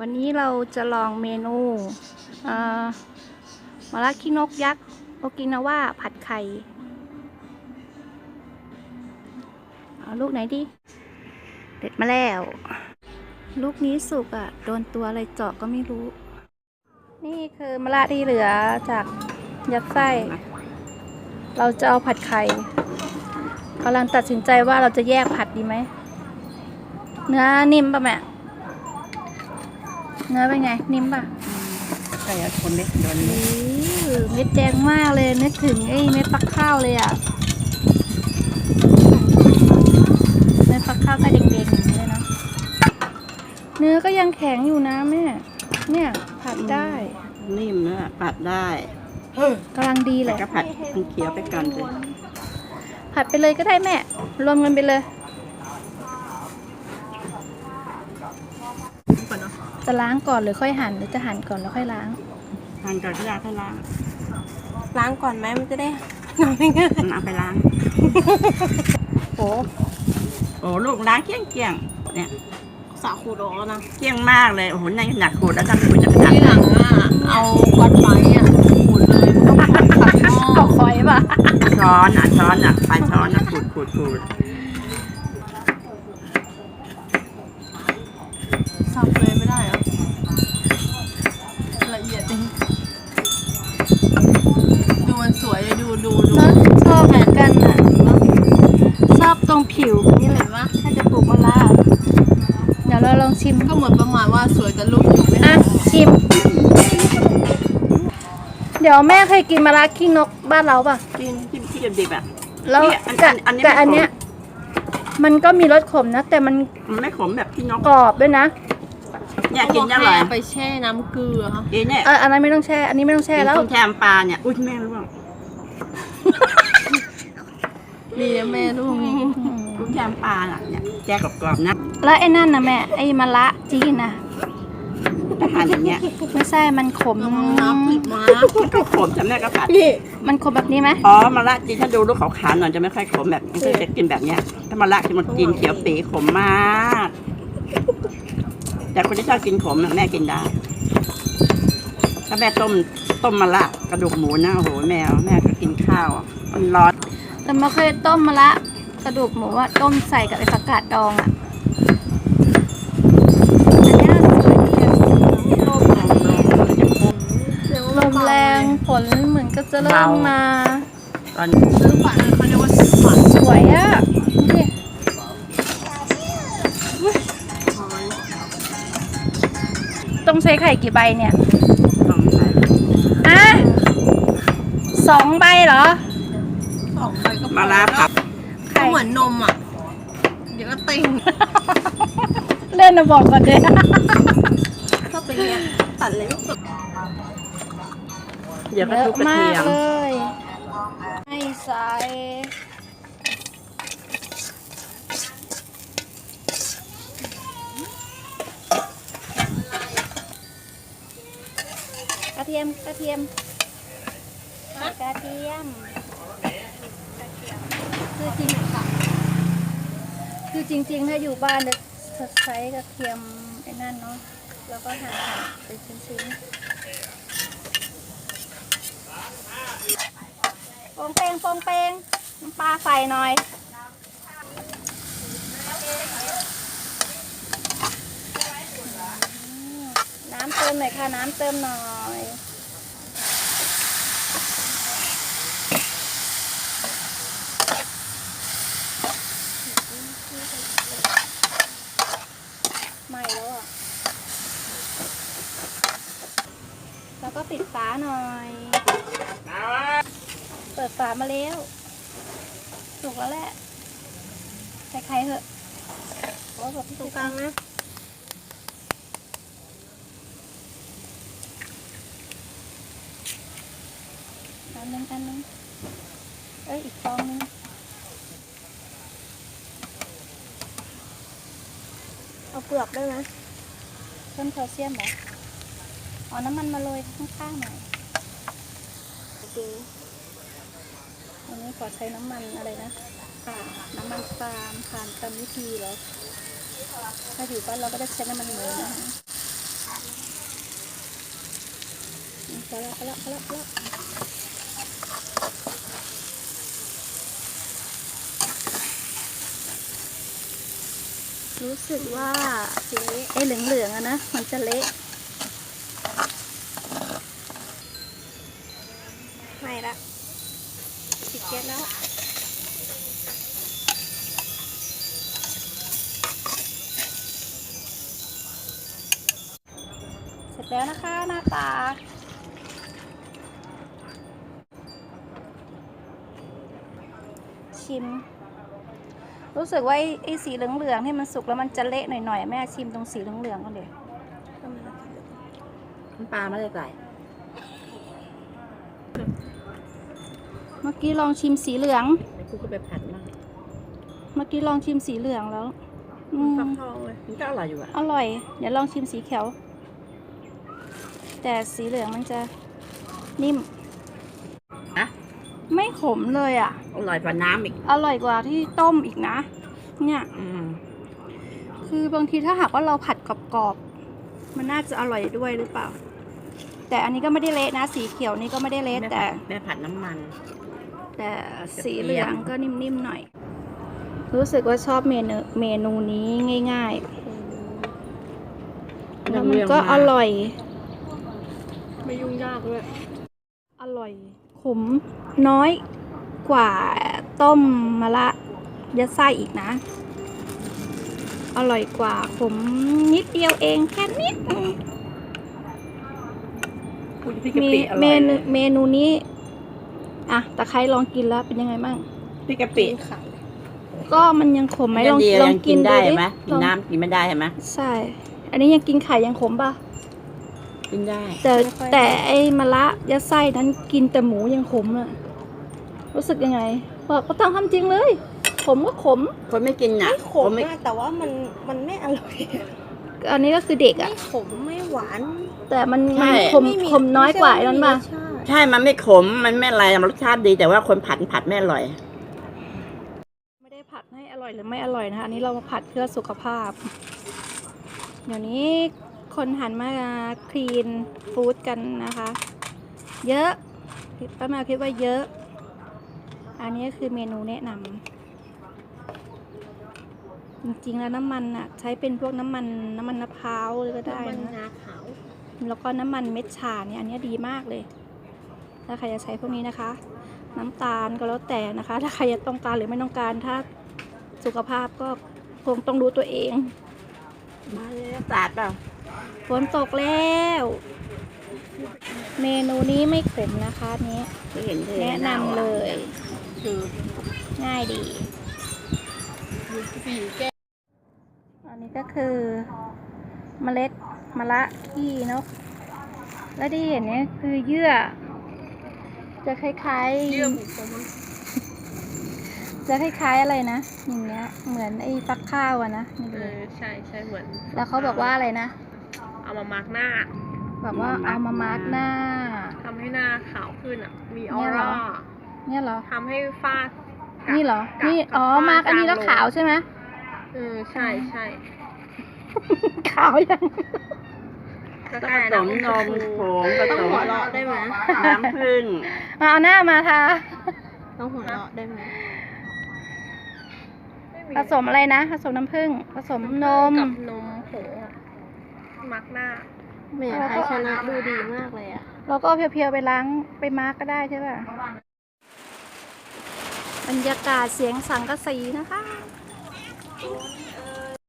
วันนี้เราจะลองเมนูมาลาคินกยักษ์โอกินาว่าผัดไข่เอาลูกไหนดีเด็ดมาแล้ว ลูกนี้สุกอะ่ะ โดนตัวอะไรเจาะก็ไม่รู้ นี่คือมะระที่เหลือจากยัดไส้ เราจะเอาผัดไข่กำลังตัดสินใจว่าเราจะแยกผัดดีไหม เนื้อนิ่มปะแม่ เนื้อเป็นไง นิ่มปะใช่คนเล็กโดนอื้อเม็ดแดงมากเลยนึกถึงไอ้เม็ดฟักข้าวเลยอะเม็ดฟักข้าวก็เด้งๆอย่างนี้เลยเนาะเนื้อก็ยังแข็งอยู่นะแม่เนี่ยผัดได้นิ่มนะปัดได้กำลังดีเลแต่ยก็ผัดมันเขียวไปก่อนสิผัดไปเลยก็ได้แม่ รวมกันไปเลย จะล้างก่อนหรือค่อยหั่นหรือจะหั่นก่อนแล้วค่อยล้างทานก่อนก็ได้ค่อยล้างล้างก่อนไหมมันจะได้นอนง่ายมันเอาไปล้างโอ้โอ้ลูกล้างเกลี้ยงเกลี้ยงๆเนี่ยสาขูดออกแล้วนะเกลี้ยงมากเลยโอ้โหนั่นหนักขูดแล้วทำขูดจะขนาดที่หลังอะเอาก้อนไม้อะขูดเลยมันก็ผัดผัดหม้อเอาคอยป่ะช้อนอะช้อนอะปลายช้อนอะขูดขูดขูด สับเลยไม่ได้เหรอละเอียดจริงดูมันสวยอะดูดูดู เนอะชอบเหมือนกันอะ ชอบตรงผิวนี่เลยว่าถ้าจะปลูกมะระเดี๋ยวเราลองชิ มก็เหมือนประมาณว่าสวยแต่ลูกอยู่ไม่อะหอมชิม เดี๋ยวแม่เคยกินมะระขี้นกบ้านเราป่ะจิ้มจิ้มที่ดิบๆอะ แล้วนี่อันแต่อันนี้แต่ไม่อันเนี้ยขมันก็มีรสขมนะ แต่มันมันไม่ขมแบบที่นกกรอบด้วยนะเนี่ยเขากิบนอกอร่อยให้เอาไปแช่น้ำเกลือกินเนี่ยเอออันนั้นไม่ต้องแช่ อันนี้ไม่ต้องแช่แล้วกินแทมปลาเนี่ยอุ้ยแม่รู้ป่ะดีนะแม่ลูกกุ้ง แทมปลาน่ะเนี่ยแจ๊กกรอบๆนะแล้วไอ้นั่นนะแม่ไอ้มะระจีนนะอาหารอย่างเงี้ยไม่ใช่มันขมระวังน้ำติดมามันก็ขมจำได้ก็ผัดพี่มันขมแบบนี้ไหมอ๋อมะระจีนถ้าดูลูกขาวๆหน่อยจะไม่ค่อยขมแบบไม่ค่อยจะกินแบบเนี้ย ถ้ามะระที่มันจีนเขียวปีขมมากแต่คนที่ชอบกินขมน่ะแม่กินได้ถ้าแม่ต้มต้มมะระกระดูกหมูนะโอ้โหแมวแม่ก็กินข้าวอะมันร้อนแต่มาเคยต้มมะระ กระดูกหมูอะต้มใส่กับไอ้ผักกาดดองอะอันเนี้ยสวยดีอะลมแรงฝนเหมือนก็จะเริ่มมา ตอนซื้อฝันเขาเรียกว่าซื้อฝันสวยอะนี่ต้องใช้ไข่กี่ใบเนี่ยองใส่อะสองใบเหรอสองใบก็พอมะระผัดก็ เหมือนนมอะ เดี๋ยวก็ติงเล่นนะบอกก่อนเด้ก็เป็นเนี้ยตัดเลยลูกสุดเดี๋ยวก็เยทุอะบกระมาเทีกยมเลยให้ใส่กระเทียมกระเทียมกระเทียม คือจริง คือจริงๆ ถ้าอยู่บ้านจะใช้กระเทียมไอ้นั่นเนาะ แล้วก็หั่นๆเป็นชิ้นๆโปงเปงโปงเปงน้ำปลาใส่หน่อยน้ำเติมหน่อยค่ะ น้ำเติมหน่อย ใหม่แล้วอะ แล้วก็ปิดฝาหน่อย เปิดฝามาแล้ว สุกแล้วแหละ ใส่ไข่เถอะโอ้แบบที่ตตรรงงกกลาลางงนะอันนึงอันนึงเอ้ย อีกฟองนึงเอาเปลือกได้ไหมเพิ่มแคลเซียมเหร อเอาน้ำมันมาโรยข้างๆหน่อยดูวันนี้ขอใช้น้ำมันอะไรนะอ่าน้ำมันปาล์มผ่านกรรมวิธีเหรอถ้าอยู่บ้านเราก็จะใช้น้ำมันหมูนะคะพอล้วพอล้วพอล้วพอล้วรู้สึกว่าไอ้เหลืองๆอะนะ มันจะเละ ไม่ละปิดแก๊สแล้วเสร็จแล้วนะคะหน้าตาชิม รู้สึกว่าไอ้ไอ้สีเหลืองๆที่มันสุกแล้วมันจะเละหน่อยๆแม่ชิมตรงสีเหลืองๆก่อนเดี๋ยวน้ำปลาไม่ได้ใส่ เมื่อกี้ลองชิมสีเหลืองไอ้กูก็ไปผัดมั่งเมื่อกี้ลองชิมสีเหลืองแล้วอืมฟักทองเลยมันก็อร่อยอยู่อะอร่อย เดี๋ยวลองชิมสีเขียว แต่สีเหลืองมันจะนิ่ม นะไม่ขมเลยอะ อร่อยกว่าน้ำอีก อร่อยกว่าที่ต้มอีกนะ เนี่ย อืมคือบางทีถ้าหากว่าเราผัดกรอบๆ มันน่าจะอร่อยด้วยหรือเปล่า แต่อันนี้ก็ไม่ได้เละนะ สีเขียวนี่ก็ไม่ได้เละแม่แต่ผัดแม่ผัดน้ำมัน แต่สีเหลืองก็นิ่มๆหน่อย รู้สึกว่าชอบเมนูเมนูนี้ง่ายๆแล้วมันก็อร่อย ไม่ยุ่งยากด้วยอร่อยขมน้อยกว่าต้มมะละยัดไส้อีกนะ อร่อยกว่าขมนิดเดียวเองแค่นิดนึงพูดพี่กะมีปิอเมร่อยนูเลยเมนูนี้ อะตะไคร้ลองกินแล้วเป็นยังไงบ้าง พี่กะปิก็มันยังขมไหมลองดีลองยังกิกินนดูได้ดิไหมกิลนองน้ำกินไม่ได้ใช่ไหมใช่ อันนี้ยังกินไข่ยังขมป่ะกินได้ แต่แต่ไอ้มะละยัดไส้นั้นกินแต่หมูยังขมอะรู้สึกยังไงบอกก็ต้องทำจริงเลย ขมก็ขม คนไม่กินน่ะไม่ขมคนไม่มากแต่ว่ามันมันไม่อร่อยอันนี้ก็คือเด็กอะไม่ขมไม่หวาน แต่มันมันขมไขมน้อยกว่าไอ้นั้นป่ะไใช่ ใช่มันไม่ขมมันไม่อะไรมันรสชาติดีแต่ว่าคนผัดผัดไม่อร่อย ไม่ได้ผัดให้อร่อยหรือไม่อร่อยนะคะอันนี้เรามาผัดเพื่อสุขภาพ เดี๋ยวนี้คนหันมาคลีนฟู้ดกันนะคะ เยอะป้าแมวคิดว่าเยอะ อันนี้คือเมนูแนะนำจริงๆแล้วน้ำมันอะใช้เป็นพวกน้ำมันน้ำมันมะพร้าวเลยก็ได้มันนะงาขาวแล้วก็น้ำมันเม็ดชาเนี่ยอันเนี้ยดีมากเลย ถ้าใครจะใช้พวกนี้นะคะ น้ำตาลก็แล้วแต่นะคะ ถ้าใครจะต้องการหรือไม่ต้องการถ้าสุขภาพก็คงต้องดูตัวเอง มาเลยสาดเปล่าฝนตกแล้ว เมนูนี้ไม่ขมนะคะอันนี้ไม่เห็นเลยแนะนำเลย คือง่ายดีสีแก้วอันนี้ก็คือเมล็ดมะละขี้นก และที่เห็นเนี่ยคือเยื่อ จะคล้ายๆ เยื่อบุของมันจะคล้ายๆอะไรนะ อย่างเงี้ย เหมือนไอ้ฟักข้าวอะนะนี่เอเลยอใช่ใช่เหมือนแล้วเขาบอกว่าอะไรนะ เอามามาร์กหน้าแบบว่าเอามามาร์กหน้า ทำให้หน้าขาวขึ้นอะ มีอเนี่อยเหรอร่าเนี่ยเหรอ ทำให้ฝ้ากัดนี่เหรอกัดนี่กับอ๋อฝ้มาร์กอันนี้แล้วจงลงขาวใช่ไหม เออใช่ใช่ ขาวยังแล้วต้อง ก็ผสมนมผงผต้องสมหัวเราะได้ไหมน้ำผึ้งมาเอาหน้ามาทาต้องหัวเราะได้ไหมผสมอะไรนะ ผสมน้ำผึ้งผสมนม กับนมผงอะมักหน้าแหมไทยชนะดูดีมากเลยอะเราก็เอาเพียวๆไปล้างไปมาร์กก็ได้ใช่ป่ะ บรรยากาศเสียงสังกะสีนะคะทำไมอะ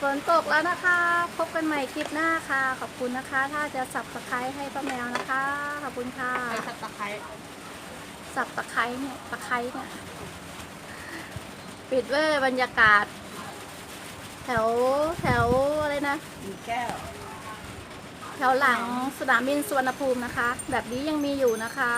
ฝนตกแล้วนะคะ พบกันใหม่คลิปหน้าค่ะ ขอบคุณนะคะ ถ้าจะสับตะไคร้ให้ป้าแมวนะคะ ขอบคุณค่ะใส่ตะไคร้สับตะไคร้เนี่ยตะไคร้เนี่ยปิดเว้ยบรรยากาศ แถวแถวอะไรนะ มีแก้ว แถวหลังสนามบินสุวรรณภูมินะคะ แบบนี้ยังมีอยู่นะคะ